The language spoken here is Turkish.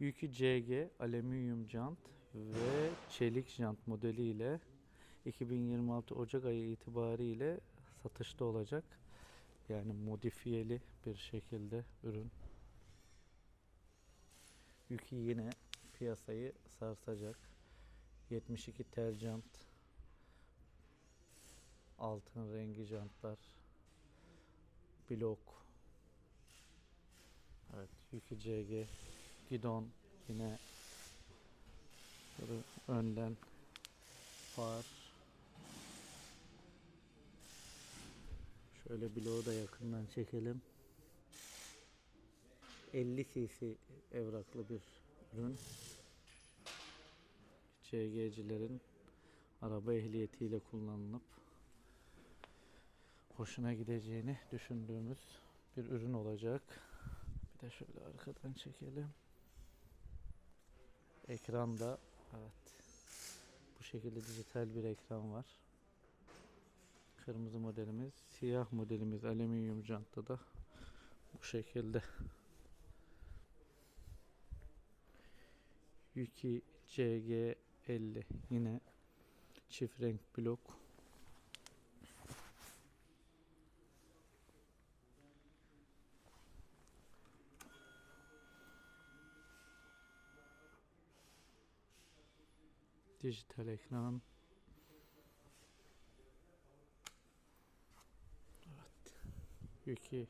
Yuki CG alüminyum jant ve çelik jant modeliyle 2026 Ocak ayı itibariyle satışta olacak. Yani modifiyeli bir şekilde ürün. Yuki yine piyasayı sarsacak. 72 tel jant. Altın rengi jantlar. Blok. Evet, Yuki CG gidon yine önden far şöyle bloğu da yakından çekelim 50 cc evraklı bir ürün CG'cilerin araba ehliyetiyle kullanılıp hoşuna gideceğini düşündüğümüz bir ürün olacak. Bir de şöyle arkadan çekelim. Ekranda evet bu şekilde dijital bir ekran var. Kırmızı modelimiz, siyah modelimiz alüminyum jantta da bu şekilde. Yuki CG50 yine çift renk blok. Dijital ekran. Evet. Yuki